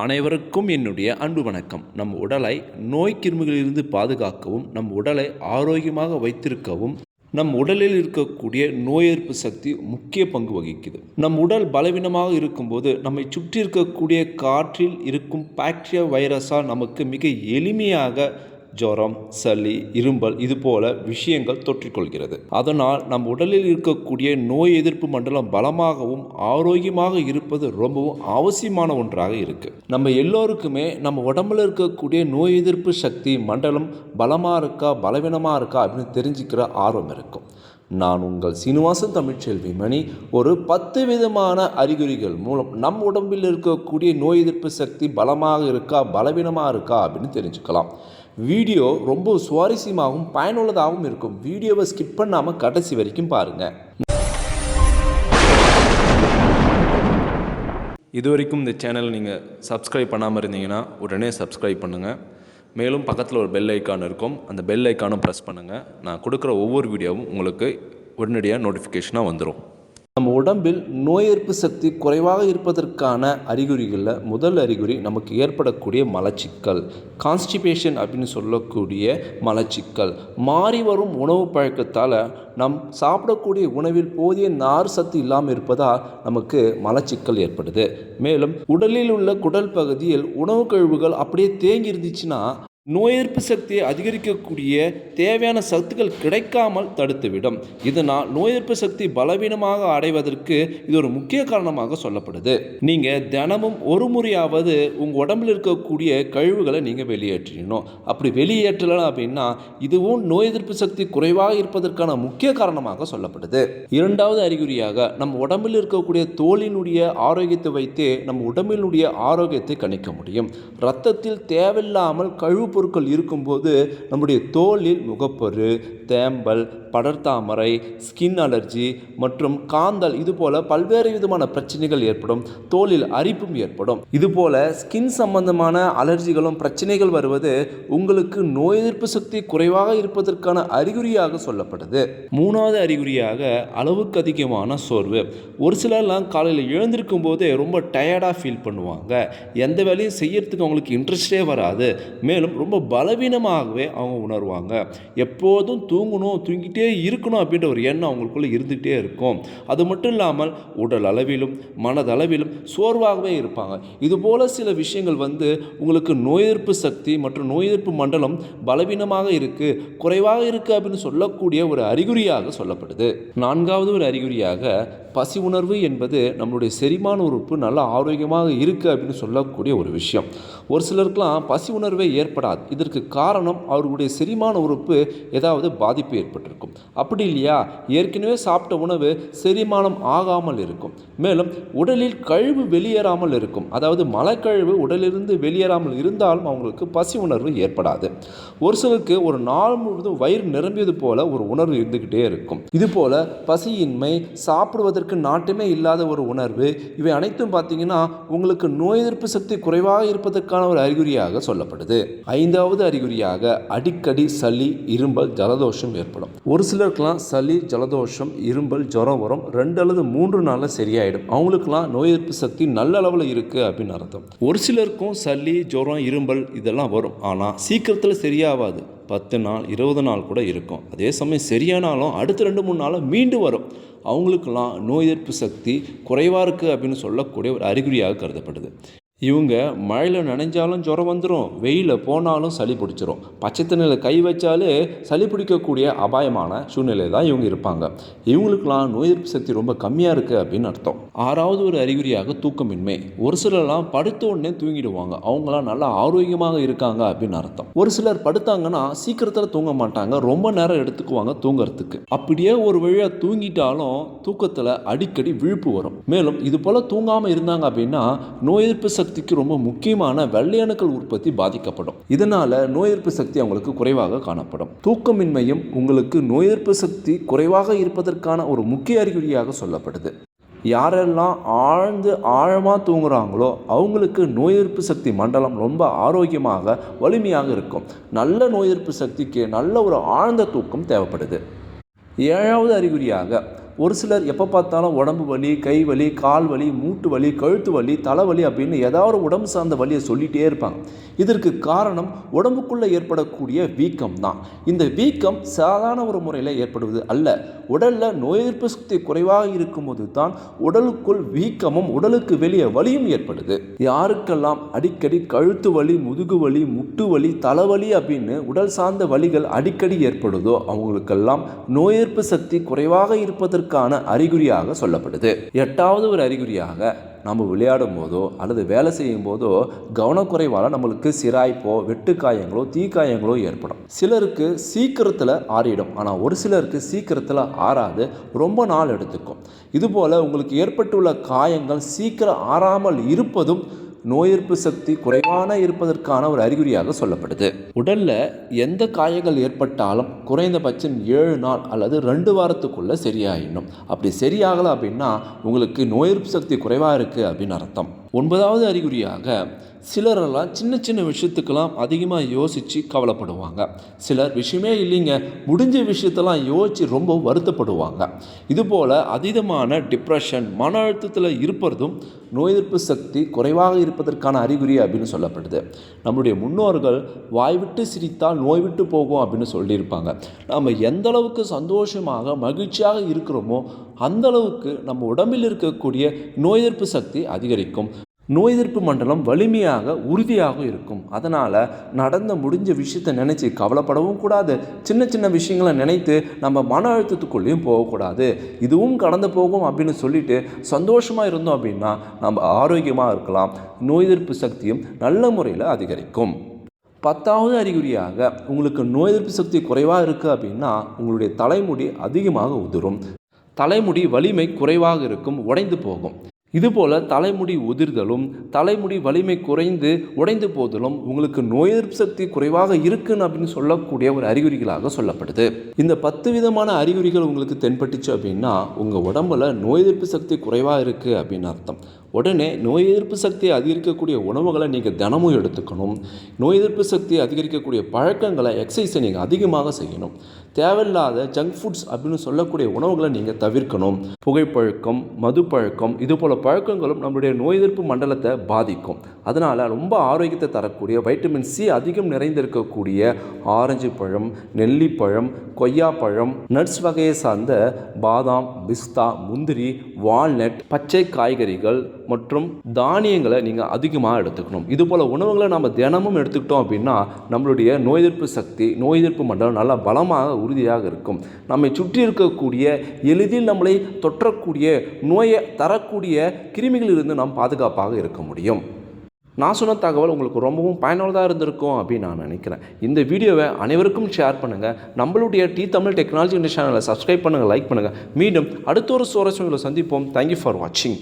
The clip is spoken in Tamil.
அனைவருக்கும் என்னுடைய அன்பு வணக்கம். நம் உடலை நோய் கிருமிகளிலிருந்து பாதுகாக்கவும் நம் உடலை ஆரோக்கியமாக வைத்திருக்கவும் நம் உடலில் இருக்கக்கூடிய நோய் எதிர்ப்பு சக்தி முக்கிய பங்கு வகிக்குது. நம் உடல் பலவீனமாக இருக்கும்போது நம்மை சுற்றி இருக்கக்கூடிய காற்றில் இருக்கும் பாக்டீரியா வைரஸால் நமக்கு மிக எளிமையாக ஜுரம் சளி இரும்பல் இது போல விஷயங்கள் தொற்றிக்கொள்கிறது. அதனால் நம் உடலில் இருக்கக்கூடிய நோய் எதிர்ப்பு மண்டலம் பலமாகவும் ஆரோக்கியமாக இருப்பது ரொம்பவும் அவசியமான ஒன்றாக இருக்கு. நம்ம எல்லோருக்குமே நம்ம உடம்புல இருக்கக்கூடிய நோய் எதிர்ப்பு சக்தி மண்டலம் பலமாக இருக்கா பலவீனமாக இருக்கா அப்படின்னு தெரிஞ்சுக்கிற ஆர்வம் இருக்கும். நான் உங்கள் சீனிவாசன் தமிழ்ச்செல்வி மணி. ஒரு பத்து விதமான அறிகுறிகள் மூலம் நம் உடம்பில் இருக்கக்கூடிய நோய் எதிர்ப்பு சக்தி பலமாக இருக்கா பலவீனமாக இருக்கா அப்படின்னு தெரிஞ்சுக்கலாம். வீடியோ ரொம்ப சுவாரஸ்யமாகவும் பயனுள்ளதாகவும் இருக்கும். வீடியோவை ஸ்கிப் பண்ணாமல் கடைசி வரைக்கும் பாருங்கள் இது வரைக்கும் இந்த சேனலை நீங்கள் சப்ஸ்கிரைப் பண்ணாமல் இருந்தீங்கன்னா உடனே சப்ஸ்கிரைப் பண்ணுங்கள் மேலும் பக்கத்தில் ஒரு பெல் ஐக்கான் இருக்கும். அந்த பெல் ஐக்கானும் ப்ரெஸ் பண்ணுங்கள் நான் கொடுக்குற ஒவ்வொரு வீடியோவும் உங்களுக்கு உடனடியாக நோட்டிஃபிகேஷனாக வந்துடும் நம்ம உடம்பில் நோய் எதிர்ப்பு சக்தி குறைவாக இருப்பதற்கான அறிகுறிகளில் முதல் அறிகுறி நமக்கு ஏற்படக்கூடிய மலச்சிக்கல். கான்ஸ்டிபேஷன் அப்படின்னு சொல்லக்கூடிய மலச்சிக்கல். மாறி வரும் உணவு பழக்கத்தால் நம் சாப்பிடக்கூடிய உணவில் போதிய நார் சத்து இல்லாமல் இருப்பதால் நமக்கு மலச்சிக்கல் ஏற்படுது. மேலும் உடலில் உள்ள குடல் பகுதியில் உணவு கழிவுகள் அப்படியே தேங்கி இருந்துச்சுன்னா நோய் எதிர்ப்பு சக்தியை அதிகரிக்கக்கூடிய தேவையான சத்துக்கள் கிடைக்காமல் தடுத்துவிடும். இதனால் நோய் எதிர்ப்பு சக்தி பலவீனமாக அடைவதற்கு இது ஒரு முக்கிய காரணமாக சொல்லப்படுது. நீங்கள் தினமும் ஒரு முறையாவது உங்கள் உடம்பில் இருக்கக்கூடிய கழிவுகளை நீங்கள் வெளியேற்றிடணும். அப்படி வெளியேற்றலாம் அப்படின்னா இதுவும் நோய் எதிர்ப்பு சக்தி குறைவாக இருப்பதற்கான முக்கிய காரணமாக சொல்லப்படுது. இரண்டாவது அறிகுறியாக நம்ம உடம்பில் இருக்கக்கூடிய தோலினுடைய ஆரோக்கியத்தை வைத்தே நம்ம உடம்பினுடைய ஆரோக்கியத்தை கணிக்க முடியும். ரத்தத்தில் தேவையில்லாமல் கழிவு பொருட்கள் இருக்கும்போது நம்முடைய தோலில் முகப்பரு தேம்பல் படர்தாமரை ஸ்கின் அலர்ஜி மற்றும் காந்தல் இதுபோல் பல்வேறு விதமான பிரச்சனைகள் ஏற்படும் தோலில் அரிப்பும் ஏற்படும். இதுபோல் ஸ்கின் சம்பந்தமான அலர்ஜிகளும் பிரச்சனைகள் வருவது உங்களுக்கு நோய் எதிர்ப்பு சக்தி குறைவாக இருப்பதற்கான அறிகுறியாக சொல்லப்படுது. மூணாவது அறிகுறியாக அளவுக்கு அதிகமான சோர்வு. ஒரு சிலர்லாம் காலையில் எழுந்திருக்கும் போதே ரொம்ப டயர்டாக ஃபீல் பண்ணுவாங்க. எந்த வேலையும் செய்யறதுக்கு அவங்களுக்கு இன்ட்ரெஸ்டே வராது. மேலும் ரொம்ப பலவீனமாகவே அவங்க உணர்வாங்க. எப்போதும் தூங்கணும் தூங்கிட்டே இருக்கணும் அப்படின்ற ஒரு எண்ணம் அவங்களுக்குள்ளே இருந்துகிட்டே இருக்கும். அது மட்டும் இல்லாமல் உடல் அளவிலும் மனதளவிலும் சோர்வாகவே இருப்பாங்க. இதுபோல் சில விஷயங்கள் வந்து உங்களுக்கு நோய் எதிர்ப்பு சக்தி மற்றும் நோய் எதிர்ப்பு மண்டலம் பலவீனமாக இருக்குது குறைவாக இருக்குது அப்படின்னு சொல்லக்கூடிய ஒரு அறிகுறியாக சொல்லப்படுது. நான்காவது ஒரு அறிகுறியாக பசி உணர்வு என்பது நம்மளுடைய செரிமான உறுப்பு நல்ல ஆரோக்கியமாக இருக்குது அப்படின்னு சொல்லக்கூடிய ஒரு விஷயம். ஒரு சிலருக்கெலாம் பசி உணர்வே ஏற்படாது இதற்கு காரணம் அவர்களுடைய செரிமான உறுப்பு ஏதாவது பாதிப்பு ஏற்பட்டிருக்கும். அப்படி இல்லையா? ஏற்கனவே சாப்பிட்ட உணவு செரிமானம் ஆகாமல் இருக்கும். மேலும் உடலில் கழிவு வெளியேறாமல் இருக்கும். அதாவது மலக்கழிவு உடலிலிருந்து வெளியேறாமல் இருந்தாலும் அவங்களுக்கு பசி உணர்வு ஏற்படாது. ஒரு சிலருக்கு ஒரு நாள் முழுவதும் வயிறு நிரம்பியது போல ஒரு உணர்வு இருந்துக்கிட்டே இருக்கும். இது போல பசியின்மை சாப்பிடுவதற்கு நாட்டமே இல்லாத ஒரு உணர்வு இவை அனைத்தும் பார்த்தீங்கன்னா உங்களுக்கு நோய் எதிர்ப்பு சக்தி குறைவாக இருப்பதற்கான ஒரு அறிகுறியாக சொல்லப்படுது. ஐந்தாவது அறிகுறியாக அடிக்கடி சளி இரும்பல் ஜலதோஷம் ஏற்படும். ஒரு சிலருக்கெல்லாம் சளி ஜலதோஷம் இரும்பல் ஜுரம் வரும். ரெண்டு அல்லது மூன்று நாளில் சரியாயிடும். அவங்களுக்கெல்லாம் நோய் எதிர்ப்பு சக்தி நல்ல அளவில் இருக்குது அப்படின்னு அர்த்தம். ஒரு சிலருக்கும் சளி ஜுரம் இரும்பல் இதெல்லாம் வரும். ஆனால் சீக்கிரத்தில் சரியாகாது பத்து நாள் இருபது நாள் கூட இருக்கும். அதே சமயம் சரியானாலும் அடுத்த ரெண்டு மூணு நாளில் மீண்டு வரும். அவங்களுக்கெல்லாம் நோய் எதிர்ப்பு சக்தி குறைவாக இருக்குது அப்படின்னு சொல்லக்கூடிய ஒரு அறிகுறியாக கருதப்படுது. இவங்க மழையில் நனைஞ்சாலும் ஜுரம் வந்துடும் வெயிலில் போனாலும் சளி பிடிச்சிரும். பச்சை தண்ணியில் கை வச்சாலே சளி பிடிக்கக்கூடிய அபாயமான சூழ்நிலை தான் இவங்க இருப்பாங்க. இவங்களுக்கெல்லாம் நோய் எதிர்ப்பு சக்தி ரொம்ப கம்மியாக இருக்குது அப்படின்னு அர்த்தம். ஆறாவது ஒரு அறிகுறியாக தூக்கமின்மை. ஒரு சிலர்லாம் படுத்த உடனே தூங்கிடுவாங்க. அவங்களாம் நல்லா ஆரோக்கியமாக இருக்காங்க அப்படின்னு அர்த்தம். ஒரு சிலர் படுத்தாங்கன்னா சீக்கிரத்தில் தூங்க மாட்டாங்க. ரொம்ப நேரம் எடுத்துக்குவாங்க தூங்குறதுக்கு. அப்படியே ஒரு வழியாக தூங்கிட்டாலும் தூக்கத்தில் அடிக்கடி விழுப்பு வரும். மேலும் இது போல் தூங்காமல் இருந்தாங்க அப்படின்னா நோய் எதிர்ப்பு சக்தி சக்திக்கு ரொம்ப முக்கியமான வெள்ளையணுக்கள் உற்பத்தி பாதிக்கப்படும். இதனால நோய் எதிர்ப்பு சக்தி அவங்களுக்கு குறைவாக காணப்படும். தூக்கமின்மையும் உங்களுக்கு நோய் எதிர்ப்பு சக்தி குறைவாக இருப்பதற்கான ஒரு முக்கிய அறிகுறியாக சொல்லப்படுது. யாரெல்லாம் ஆழ்ந்து ஆழமாக தூங்குறாங்களோ அவங்களுக்கு நோய் எதிர்ப்பு சக்தி மண்டலம் ரொம்ப ஆரோக்கியமாக வலிமையாக இருக்கும். நல்ல நோய் எதிர்ப்பு சக்திக்கு நல்ல ஒரு ஆழ்ந்த தூக்கம் தேவைப்படுது. ஏழாவது அறிகுறியாக ஒரு சிலர் எப்போ பார்த்தாலும் உடம்பு வலி கை வலி கால் வலி மூட்டு வலி கழுத்து வலி தலைவலி அப்படின்னு ஏதாவது உடம்பு சார்ந்த வலியை சொல்லிகிட்டே இருப்பாங்க. இதற்கு காரணம் உடம்புக்குள்ளே ஏற்படக்கூடிய வீக்கம் தான். இந்த வீக்கம் சாதாரண ஒரு முறையில் ஏற்படுவது அல்ல. உடலில் நோய் எதிர்ப்பு சக்தி குறைவாக இருக்கும்போது தான் உடலுக்குள் வீக்கமும் உடலுக்கு வெளியே வலியும் ஏற்படுது. யாருக்கெல்லாம் அடிக்கடி கழுத்து வலி முதுகு வலி முட்டு வலி தலைவலி அப்படின்னு உடல் சார்ந்த வலிகள் அடிக்கடி ஏற்படுதோ அவங்களுக்கெல்லாம் நோய் எதிர்ப்பு சக்தி குறைவாக இருப்பதற்கான அறிகுறியாக சொல்லப்படுது. எட்டாவது ஒரு அறிகுறியாக நம்ம விளையாடும் போதோ அல்லது வேலை செய்யும் போதோ கவனக்குறைவால் நம்மளுக்கு சிராய்ப்போ வெட்டுக்காயங்களோ தீக்காயங்களோ ஏற்படும். சிலருக்கு சீக்கிரத்தில் ஆறிடும். ஆனால் ஒரு சிலருக்கு சீக்கிரத்தில் ஆறாது. ரொம்ப நாள் எடுத்துக்கும். இதுபோல் உங்களுக்கு ஏற்பட்டுள்ள காயங்கள் சீக்கிரம் ஆறாமல் இருப்பதும் நோய் எதிர்ப்பு சக்தி குறைவான இருப்பதற்கான ஒரு அறிகுறியாக சொல்லப்படுது. உடலில் எந்த காயங்கள் ஏற்பட்டாலும் குறைந்தபட்சம் ஏழு நாள் அல்லது ரெண்டு வாரத்துக்குள்ளே சரியாயிடணும். அப்படி சரியாகலை அப்படின்னா உங்களுக்கு நோய் எதிர்ப்பு சக்தி குறைவாக இருக்குது அப்படின்னு அர்த்தம். ஒன்பதாவது அறிகுறியாக சிலரெல்லாம் சின்ன சின்ன விஷயத்துக்கெல்லாம் அதிகமாக யோசித்து கவலைப்படுவாங்க. சிலர் விஷயமே இல்லைங்க முடிஞ்ச விஷயத்தெல்லாம் யோசித்து ரொம்ப வருத்தப்படுவாங்க. இதுபோல் அதீதமான டிப்ரெஷன் மன அழுத்தத்தில் இருப்பதும் நோய் எதிர்ப்பு சக்தி குறைவாக இருப்பதற்கான அறிகுறி அப்படின்னு சொல்லப்படுது. நம்முடைய முன்னோர்கள் வாய் விட்டு சிரித்தால் நோய் விட்டு போகும் அப்படின்னு சொல்லியிருப்பாங்க. நம்ம எந்த அளவுக்கு சந்தோஷமாக மகிழ்ச்சியாக இருக்கிறோமோ அந்த அளவுக்கு நம்ம உடம்பில் இருக்கக்கூடிய நோய் எதிர்ப்பு சக்தி அதிகரிக்கும். நோய் எதிர்ப்பு மண்டலம் வலிமையாக உறுதியாக இருக்கும். அதனால் நடந்த முடிஞ்ச விஷயத்தை நினச்சி கவலைப்படவும் கூடாது. சின்ன சின்ன விஷயங்களை நினைத்து நம்ம மன அழுத்தத்துக்குள்ளேயும் போகக்கூடாது இதுவும் கடந்து போகும் அப்படின்னு சொல்லிட்டு சந்தோஷமாக இருந்தோம் அப்படின்னா நம்ம ஆரோக்கியமாக இருக்கலாம். நோய் எதிர்ப்பு சக்தியும் நல்ல முறையில் அதிகரிக்கும். பத்தாவது அறிகுறியாக உங்களுக்கு நோய் எதிர்ப்பு சக்தி குறைவாக இருக்குது அப்படின்னா உங்களுடைய தலைமுடி அதிகமாக உதிரும். தலைமுடி வலிமை குறைவாக இருக்கும் உடைந்து போகும். இதுபோல் தலைமுடி உதிர்தலும் தலைமுடி வலிமை குறைந்து உடைந்து போதலும் உங்களுக்கு நோய் எதிர்ப்பு சக்தி குறைவாக இருக்குன்னு அப்படின்னு சொல்லக்கூடிய ஒரு அறிகுறிகளாக சொல்லப்படுது. இந்த பத்து விதமான அறிகுறிகள் உங்களுக்கு தென்பட்டுச்சு அப்படின்னா உங்கள் உடம்புல நோய் எதிர்ப்பு சக்தி குறைவாக இருக்குது அப்படின்னு அர்த்தம். உடனே நோய் எதிர்ப்பு சக்தியை அதிகரிக்கக்கூடிய உணவுகளை நீங்கள் தினமும் எடுத்துக்கணும். நோய் எதிர்ப்பு சக்தியை அதிகரிக்கக்கூடிய பழக்கங்களை எக்ஸசைஸை நீங்கள் அதிகமாக செய்யணும். தேவையில்லாத ஜங்க் ஃபுட்ஸ் அப்படின்னு சொல்லக்கூடிய உணவுகளை நீங்கள் தவிர்க்கணும். புகைப்பழக்கம் மது பழக்கம் இது பழக்கங்களும் நம்மளுடைய நோய் எதிர்ப்பு மண்டலத்தை பாதிக்கும். அதனால் ரொம்ப ஆரோக்கியத்தை தரக்கூடிய வைட்டமின் சி அதிகம் நிறைந்திருக்கக்கூடிய ஆரஞ்சு பழம் நெல்லிப்பழம் கொய்யாப்பழம் நட்ஸ் வகையை சார்ந்த பாதாம் பிஸ்தா முந்திரி வால்நட் பச்சை காய்கறிகள் மற்றும் தானியங்களை நீங்கள் அதிகமாக எடுத்துக்கணும். இது போல் உணவுகளை நம்ம தினமும் எடுத்துக்கிட்டோம் அப்படின்னா நம்மளுடைய நோய் எதிர்ப்பு சக்தி நோய் எதிர்ப்பு மண்டலம் நல்லா பலமாக உறுதியாக இருக்கும். நம்மை சுற்றி இருக்கக்கூடிய எளிதில் நம்மளை தொற்றக்கூடிய நோயை தரக்கூடிய கிருமிகளிலிருந்து நாம் பாதுகாப்பாக இருக்க முடியும். நான் சொன்ன தகவல் உங்களுக்கு ரொம்பவும் பயனுள்ளதாக இருந்திருக்கும் அப்படின்னு நான் நினைக்கிறேன். இந்த வீடியோவை அனைவருக்கும் ஷேர் பண்ணுங்கள் நம்மளுடைய டி தமிழ் டெக்னாலஜி சேனலை சப்ஸ்கிரைப் பண்ணுங்கள் லைக் பண்ணுங்கள் மீண்டும் அடுத்த ஒரு சுவாரஸ்யங்களை சந்திப்போம். தேங்க்யூ ஃபார் வாட்சிங்